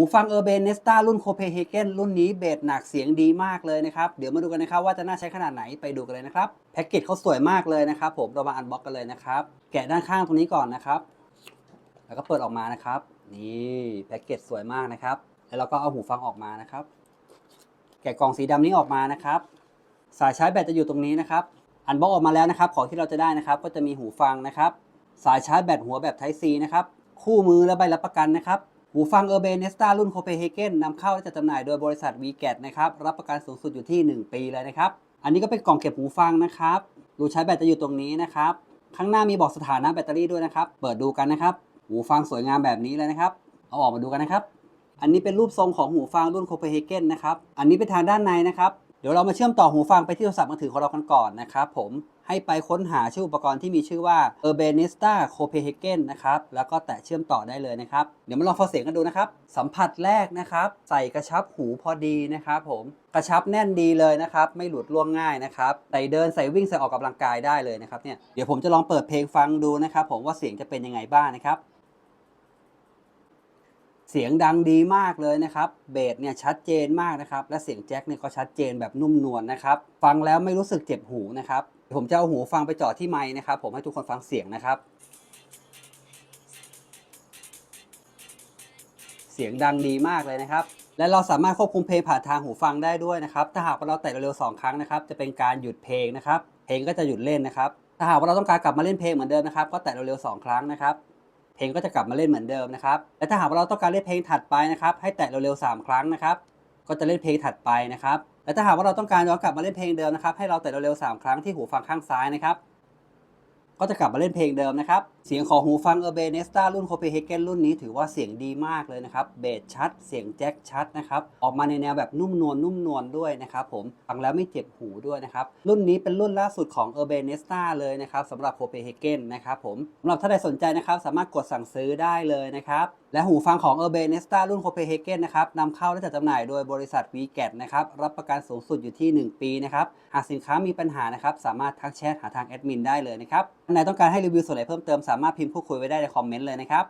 หูฟังเออร์เบนเนสตารุ่นโคเปเฮเกนรุ่นนี้เบสหนักเสียงดีมากเลยนะครับ เดี๋ยวมาดูกันนะครับว่าจะน่าใช้ขนาดไหนไปดูกันเลยนะครับแพ็กเกจเขาสวยมากเลยนะครับผมเรามาอันบ็อกกันเลยนะครับ แกะด้านข้างตรงนี้ก่อนนะครับ แล้วก็เปิดออกมานะครับ นี่แพ็กเกจสวยมากนะครับ แล้วเราก็เอาหูฟังออกมานะครับ แกะกล่องสีดำนี้ออกมานะครับ สายชาร์จแบตจะอยู่ตรงนี้นะครับ อันบ็อกออกมาแล้วนะครับ ของที่เราจะได้นะครับ ก็จะมีหูฟังนะครับ สายชาร์จแบตหัวแบบ Type C นะครับคู่มือและใบรับประกันนะครับ หูฟัง u r b a n e s t a รุ่น Copenhagen นำเข้าและจัดจำหน่ายโดยบริษัท v g a t นะครับรับประกันสูงสุดอยู่ที่ 1 ปีเลยนะครับ อันนี้ก็เป็นกล่องเก็บหูฟังนะครับรูชาร์จแบตจะอยู่ตรงนี้นะครับ ข้างหน้ามีบอกสถานะแบตเตอรี่ด้วยนะครับ เปิดดูกันนะครับ หูฟังสวยงามแบบนี้เลยนะครับ เอาออกมาดูกันนะครับ อันนี้เป็นรูปทรงของหูฟังรุ่น Copenhagen นะครับ อันนี้เป็นทางด้านในนะครับ เดี๋ยวเรามาเชื่อมต่อหูฟังไปที่โทรศัพท์มือถือของเรากันก่อนนะครับผมให้ไปค้นหาชื่ออุปกรณ์ที่มีชื่อว่า Urbanista Copenhagen นะครับแล้วก็แตะเชื่อมต่อได้เลยนะครับ เดี๋ยวมาลองฟังเสียงกันดูนะครับ สัมผัสแรกนะครับ ใส่กระชับหูพอดีนะครับผมกระชับแน่นดีเลยนะครับ ไม่หลุดล่วงง่ายนะครับใส่เดินใส่วิ่งใส่ออกกำลังกายได้เลยนะครับเนี่ยเดี๋ยวผมจะลองเปิดเพลงฟังดูนะครับ ผมว่าเสียงจะเป็นยังไงบ้างนะครับ เสียงดังดีมากเลยนะครับเบสเนี่ยชัดเจนมากนะครับ และเสียงแจ็คเนี่ยก็ชัดเจนแบบนุ่มนวลนะครับ ฟังแล้วไม่รู้สึกเจ็บหูนะครับ ผมจะเอาหูฟังไปจ่อที่ไมค์นะครับ ผมให้ทุกคนฟังเสียงนะครับ เสียงดังดีมากเลยนะครับ และเราสามารถควบคุมเพลงผ่านทางหูฟังได้ด้วยนะครับ ถ้าหากว่าเราแตะเร็วๆสองครั้งนะครับ จะเป็นการหยุดเพลงนะครับ เพลงก็จะหยุดเล่นนะครับ ถ้าหากว่าเราต้องการกลับมาเล่นเพลงเหมือนเดิมนะครับ ก็แตะเร็วๆสองครั้งนะครับ เพลงก็จะกลับมาเล่นเหมือนเดิมนะครับ และถ้าหากว่าเราต้องการเล่นเพลงถัดไปนะครับ ให้แตะเร็วๆ3 ครั้งนะครับ ก็จะเล่นเพลงถัดไปนะครับ และถ้าหากว่าเราต้องการย้อนกลับมาเล่นเพลงเดิมนะครับ ให้เราแตะเร็วๆ3 ครั้งที่หูฟังข้างซ้ายนะครับ ก็จะกลับมาเล่นเพลงเดิมนะครับ เสียงของหูฟัง u r b a n e s t a รุ่น Copenhagen รุ่นนี้ถือว่าเสียงดีมากเลยนะครับ เบสชัด เสียงแจ็คชัดนะครับ ออกมาในแนวแบบนุ่มนวลนุ่มนวลด้วยนะครับผม ฟังแล้วไม่เจ็บหูด้วยนะครับ รุ่นนี้เป็นรุ่นล่าสุดของ u r b a n e s t a เลยนะครับสำหรับ Copenhagen นะครับผมสำหรับถ้านใครสนใจนะครับสามารถกดสั่งซื้อได้เลยนะครับ และหูฟังของ u r b a n e s t a รุ่น Copenhagen นะครับนำเข้าและจัดจำหน่ายโดยบริษัท v g a t นะครับรับประกันสูงสุดอยู่ที่ 1 ปีนะครับหากสินค้ามีปัญหานะครับสามารถทักแชทหาทางแอดมินได้เลยนะครับท่านใดต้องการให้รีวิวส่วนไหนเพิ่มเติมสามารถพิมพ์พูดคุยไว้ได้ในคอมเมนต์เลยนะครับ